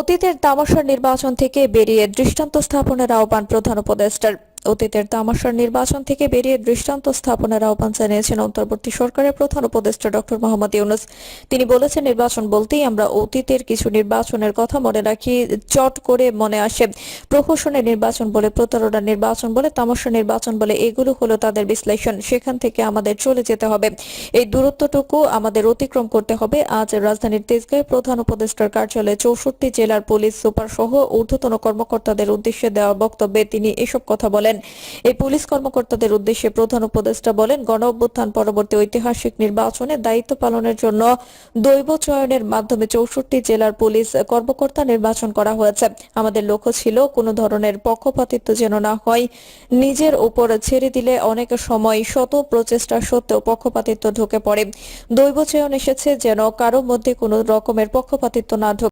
অতীতের তামাশার নির্বাচন থেকে বেরিয়ে দৃষ্টান্ত স্থাপনের আহ্বান প্রধান উপদেষ্টার। অতীতের তামাশার নির্বাচন থেকে বেরিয়ে দৃষ্টান্ত স্থাপনের আহ্বান জানিয়েছেন অন্তর্বর্তী সরকারের প্রধান উপদেষ্টা ডক্টর মোহাম্মদ ইউনুস। তিনি বলেছেন, নির্বাচন বলতেই আমরা অতীতের কিছু নির্বাচনের কথা মনে রাখি, চট করে মনে আসে। প্রহসনের নির্বাচন বলে, প্রতারণার নির্বাচন বলে তামাশা নির্বাচন বলে, এগুলো হলো তাদের বিশ্লেষণ। সেখান থেকে আমাদের চলে যেতে হবে। এই দূরত্বটুকু আমাদের অতিক্রম করতে হবে। আজ রাজধানীর তেজগাঁয়ে প্রধান উপদেষ্টার কার্যালয়ে চৌষট্টি জেলার পুলিশ সুপার সহ ঊর্ধ্বতন কর্মকর্তাদের উদ্দেশ্যে দেওয়া বক্তব্যে তিনি এসব কথা বলেন। এই পুলিশ কর্মকর্তাদের উদ্দেশ্যে প্রধান উপদেষ্টা বলেন, গণ অভ্যুত্থান পরবর্তী ঐতিহাসিক নির্বাচনে দায়িত্ব পালনের জন্য দৈব চয়নের মাধ্যমে চৌষট্টি জেলার পুলিশ কর্মকর্তা নির্বাচন করা হয়েছে। আমাদের লক্ষ্য ছিল কোনো ধরনের পক্ষপাতিত্ব যেন না হয়। নিজের উপর ছেড়ে দিলে অনেক সময় শত প্রচেষ্টা সত্ত্বেও পক্ষপাতিত্ব ঢুকে পড়ে। দৈব চয়ন এসেছে যেন কারও মধ্যে কোনো রকমের পক্ষপাতিত্ব না